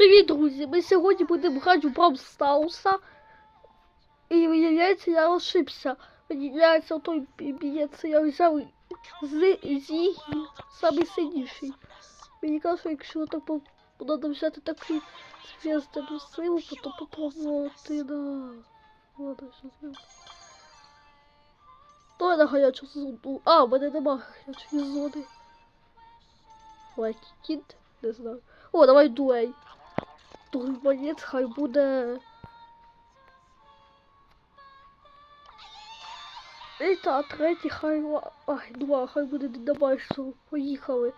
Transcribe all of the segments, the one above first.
Привіт, друзі! Ми сьогодні будемо грати в Brawl Стауса. І виявляється, я ошибся. Виявляється, той бієць я взяв з Зігі, самий сильніший. Мені кажуть, що якщо так треба взяти такий зв'язку силу, то попробувати на... Ладно, що зробимо. Давай на гарячу зону. А, в мене нема гарячої зони. Лайки кіт, не знаю. О, давай дуей. Монет хай буде. І та третій хай. Ай, два, хай буде динамайшл. Поїхали.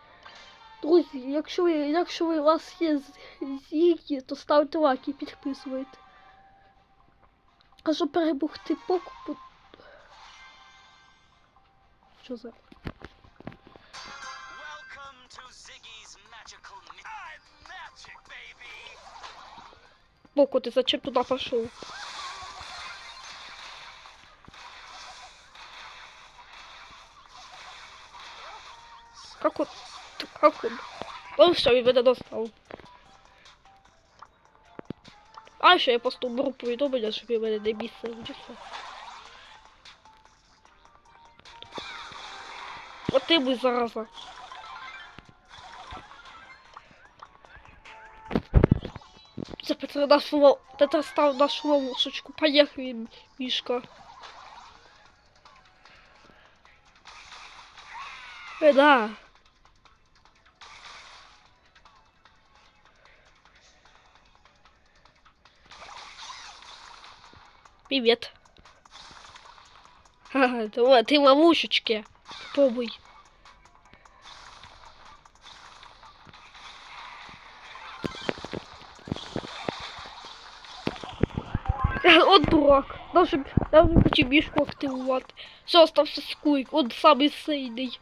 Друзі, якщо ви, якщо ви, у вас є зіки, то ставте лайк і підписуйте. А щоб перемогти покупу. Що за? Боку, ты зачем туда пошел? Как он? Как он? Он все, и меня достал. А ще я просто беру повідомлення, щоб він мене не місце. От ти ми зараза. Це Петро нашу ло- Петро став нашу ловушечку. Поїхали, мішка. Е, да. Привет. Ха-ха, ты, вот, ты в ловушечке. Попробуй. Он дурак. Даже, даже хочу мішку активувати. Все, остався скуйк. Он самий сильний.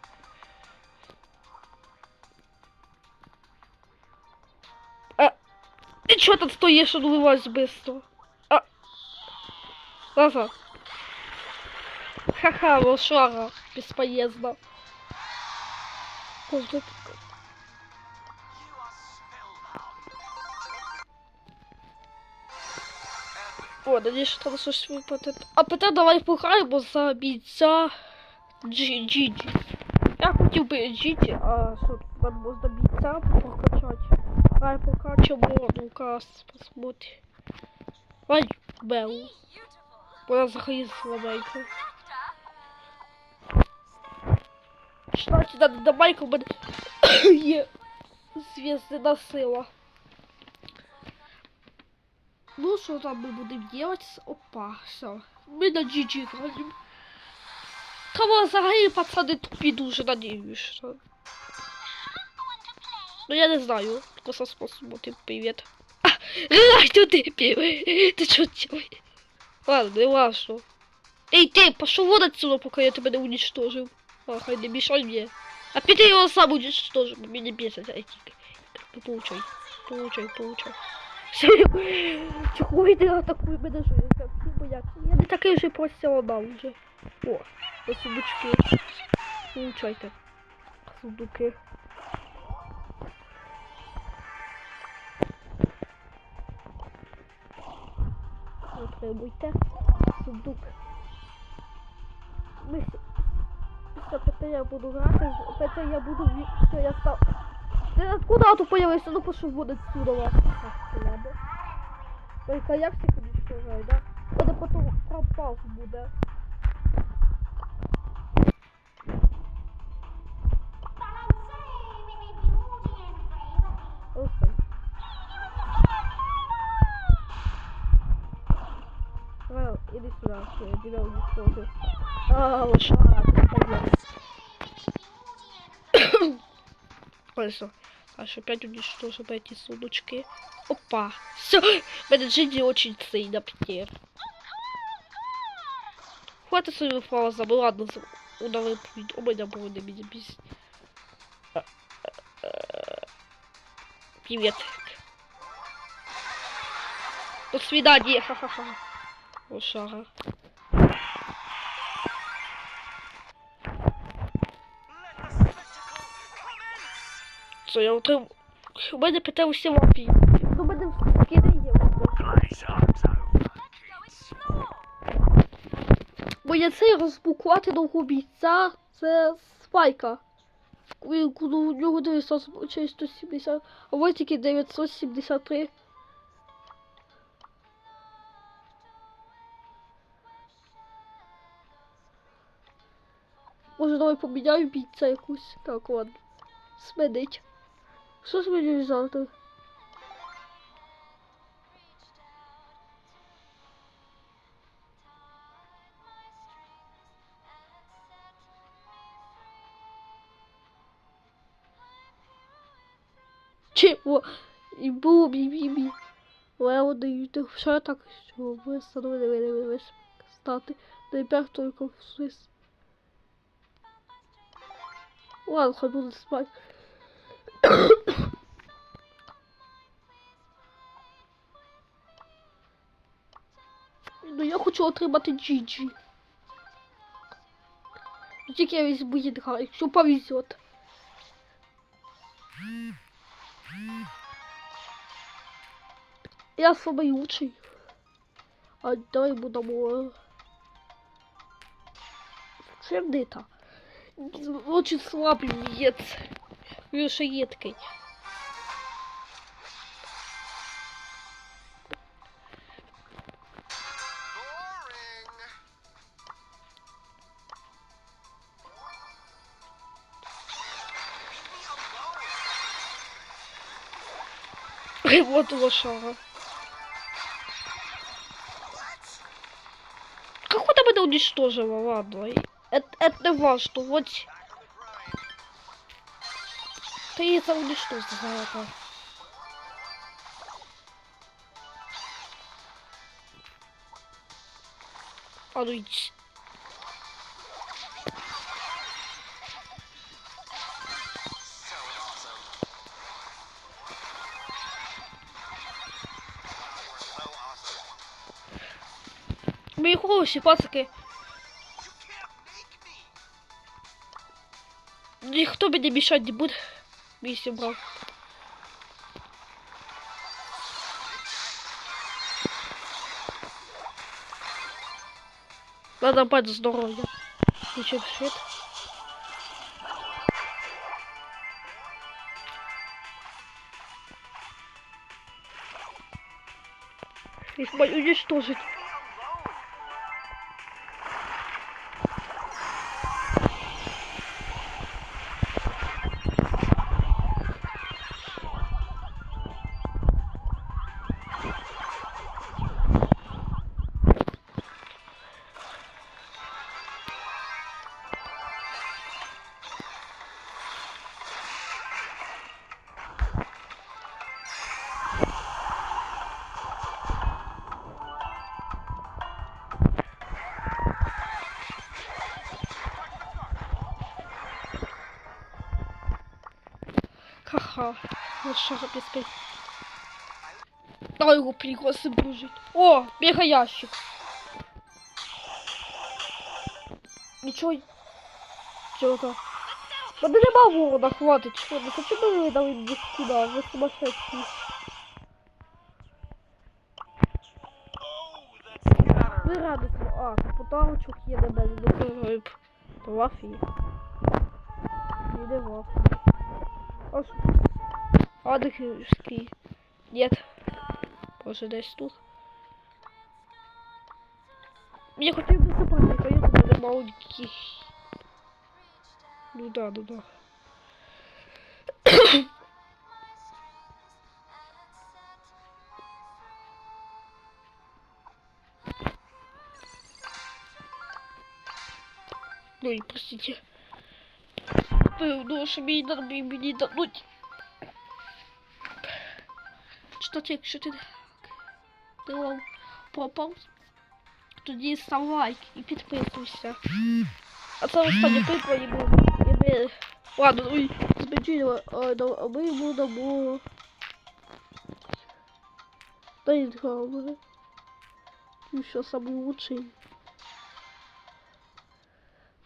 А, ти тут стоїш, ну вилазь быстро. А, назад. Ха-ха, лошара. Бесполезно. Козлик. О, надіюсь, що там щось випаде. А Петер, давай пограємо за бійця Джі-. Я хотів би Джіджі, а що там можна бійця прокачати? Давай прокачаємо, ну-ка, посмотрим. Давай Белу. Вона взагалі слабенька. Кстати, на, на майку в мене є зв'язана сила. Ну, что там мы будем делать? Опа, все. Мы на GG граем. Кого взагалі пацани тупі дуже надіюсь, що. Ну я не знаю. Просто посмотрим. Привет. А, ай, ты дебил. Ты что делаешь? Ладно, не важно. Эй, ты, пошел вон отсюда, пока я тебя не уничтожил. А, хай не мешай мне. А ты его сам уничтожил, меня не бесит эти. Ну, Получай, получай, получай. Чого йди атакуй мене ж я всі бояться. Я не такий вже професіонал вже. О, ось сундучки. Получайте. Сундуки. Отримуйте. Сундук. Ми після п'яти я буду грати, п'яти я буду все, я став. Ти откуда тут появився? Ну пошел вон отсюда Ой, каявся кудись чужой, да? Буде потім пропав буде. Давай, иди сюда, все, я тебя уничтожу. А, вот так, погнали. Хорошо. Аж опять уничтожим эти сундучки. Опа. Все. Мене Джинни очень сильно птер. Хватит свою фразу, ладно, удали У меня буде меня бесить. Привет. До свидания, ха-ха-ха. Лошара. Let the Все, я отрим... У мене питав усі вапі. У мене скиди є. Playtime's. Бо я цей розблокувати довго бійця, це спайка. Коли у нього 970, а ось тільки 973. Може давай поміняю бійця якусь. Так, ладно. Смедить. Що ж мені взяти? Чого? І було бі бі бі. Лео дають що так, що ви встановили весь стати. Тепер тільки щось. Ладно, буде спати. Ну я хочу отримати Джиджі. Тільки я візьму ядра, якщо повезет. Я самый лучший. А давай будемо. Сердита. Очень слабый вієць. Він ще їдкий. Вот лошара. Как там это уничтожила? Ладно. Это, это важно. Вот. Ты это уничтожила. это. А ну иди. So awesome. So awesome. Мої хороші пацики. You can't make me. Ніхто мені мішати не буде. Вісім брав. Надо бать здоров'я. Нічого шит. Их мою уничтожить. Вот что за пескай. Дай его пригласи бружить. О, мега ящик. Ничего. Чего-то. Да нема ворона, хватит. Что, ну почему вы дали мне сюда? Вы сумасшедшие. Ви радісно. А, капотарочок є на мене. Ну, риб. Вафі. Іде вафі. А що? Адихівський. Нет. Може десь тут. Я хотів би забрати, а я в мене маленький. Ну да, ну да. Ну и простите. Певно, що мені надо мені дадуть. Кстати, якщо ти вам пропав, тоді став лайк і підписуйся. А це останнє прикла і ми, і ми... Ладно, ой, а да- а ми будемо... Та й згадали. Ну що, самий лучший.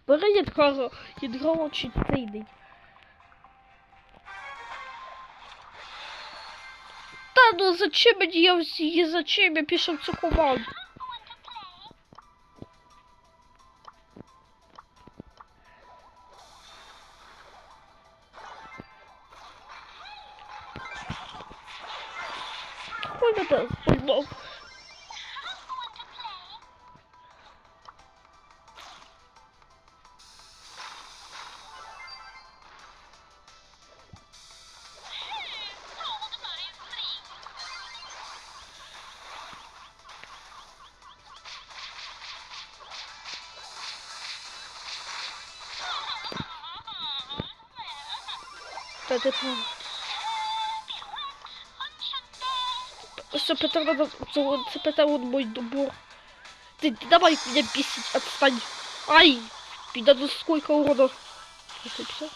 Бери Єдгара, Єдгара очень сильний. Ну зачем мені я всі, зачем я пішов в цю команду? Ой, мене поймав. Та ти прав. Все, Петр, надо... Це, це Петр, он мой добор. Ты, ты давай меня бесить, отстань. Ай! Ты надо сколько урона. Ошибся. Все,